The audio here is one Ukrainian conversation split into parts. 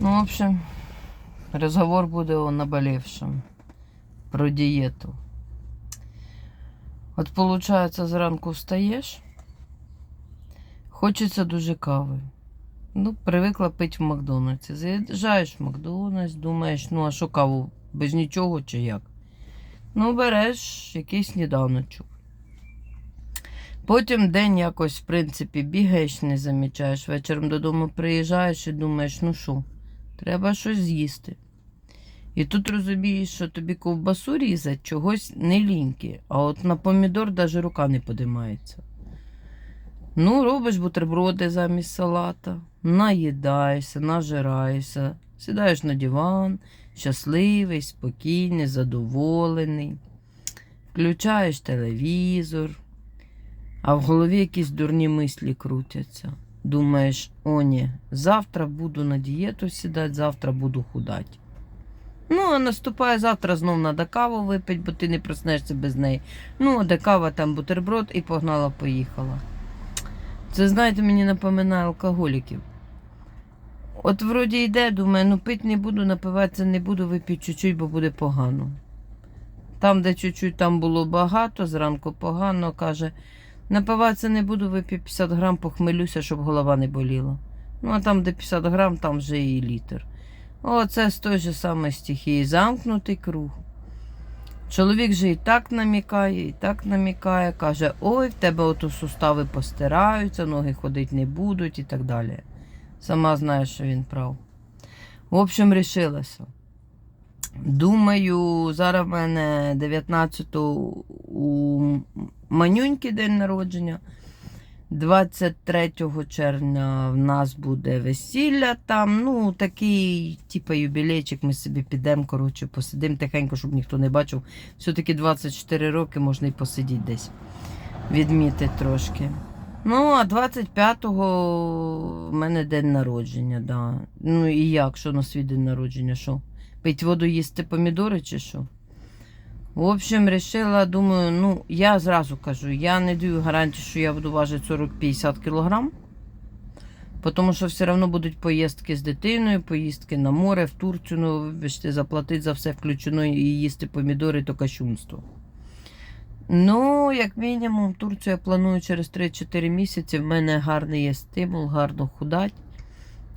Ну, в общем, разговор буде о наболевшем. Про дієту. От, получается, зранку встаєш, хочеться дуже кави. Ну, привикла пити в Макдональдсі. Заїжджаєш в Макдональдс, думаєш, ну а що каву без нічого чи як? Ну, береш якийсь сніданочок. Потім день якось, в принципі, бігаєш, не замічаєш. Вечором додому приїжджаєш і думаєш, ну що, треба щось з'їсти. І тут розумієш, що тобі ковбасу різать чогось не ліньки, а от на помідор навіть рука не подимається. Ну, робиш бутерброди замість салата, наїдаєшся, нажираєшся, сідаєш на диван, щасливий, спокійний, задоволений, включаєш телевізор, а в голові якісь дурні мислі крутяться. Думаєш, о ні, завтра буду на дієту сідати, завтра буду худати. Ну, а наступає завтра знов треба каву випити, бо ти не проснешся без неї. Ну, а де кава, там бутерброд і погнала, поїхала. Це, знаєте, мені напоминає алкоголіків. От вроді йде, думає, ну пити не буду, напиватися не буду, вип'ю чуть-чуть, бо буде погано. Там, де чуть-чуть там було багато, зранку погано, каже, напиватися не буду, вип'ю 50 грам, похмелюся, щоб голова не боліла. Ну, а там, де 50 грам, там вже і літр. Оце з той же самої стихії, замкнутий круг. Чоловік же і так намікає, і так намікає, каже, ой, в тебе ото сустави постираються, ноги ходити не будуть і так далі. Сама знаєш, що він прав. В общем, рішилася. Думаю, зараз в мене 19 у манюньки день народження. 23 червня в нас буде весілля там. Ну, такий, типу, юбілейчик, ми собі підемо, коротше, посидимо тихенько, щоб ніхто не бачив. Все-таки 24 роки можна і посидіти десь. Відмітити трошки. Ну, а 25-го в мене день народження, да. Ну і як, що на свій день народження? Що? Пить воду, їсти помідори чи що? В общем, решила, думаю, ну, я зразу кажу, я не даю гарантію, що я буду важити 40-50 кілограм. Тому що все одно будуть поїздки з дитиною, поїздки на море, в Турцію, ну, вибачте, заплатити за все включено і їсти помідори, то кощунство. Ну, як мінімум, Турцію я планую через 3-4 місяці. В мене гарний є стимул, гарно худати.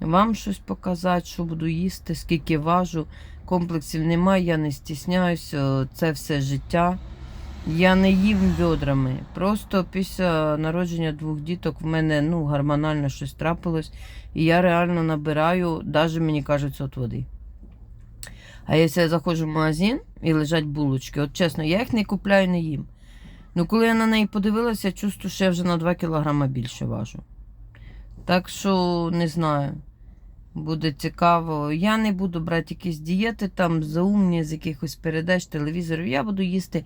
Вам щось показати, що буду їсти, скільки важу. Комплексів немає, я не стісняюся, це все життя. Я не їм бедрами. Просто після народження двох діток в мене ну, гормонально щось трапилось. І я реально набираю, навіть мені кажуть, от води. А якщо я заходжу в магазин і лежать булочки, от чесно, я їх не купляю, не їм. Ну, коли я на неї подивилася, я чувствую, що я вже на 2 кілограми більше важу. Так що не знаю. Буде цікаво. Я не буду брати якісь дієти там заумні з якихось передач, телевізорів. Я буду їсти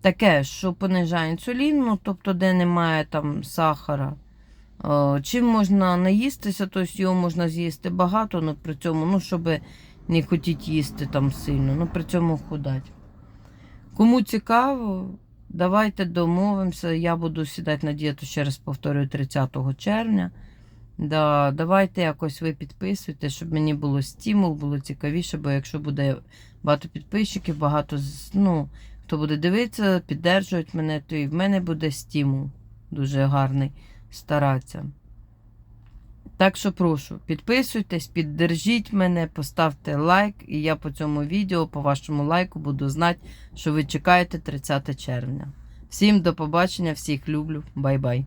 таке, що понижає інсулін, ну, тобто, де немає там сахара. Чим можна наїстися, тобто його можна з'їсти багато, але при цьому, ну, щоб не хотіти їсти там сильно, ну при цьому худати. Кому цікаво, давайте домовимося. Я буду сідати на дієту, ще раз повторюю, 30 червня. Да, давайте якось ви підписуйте, щоб мені було стимул, було цікавіше, бо якщо буде багато підписчиків, багато ну, хто буде дивитися, піддержувати мене, то і в мене буде стимул дуже гарний старатися. Так що прошу, підписуйтесь, піддержіть мене, поставте лайк, і я по цьому відео, по вашому лайку, буду знати, що ви чекаєте 30 червня. Всім до побачення, всіх люблю, бай-бай.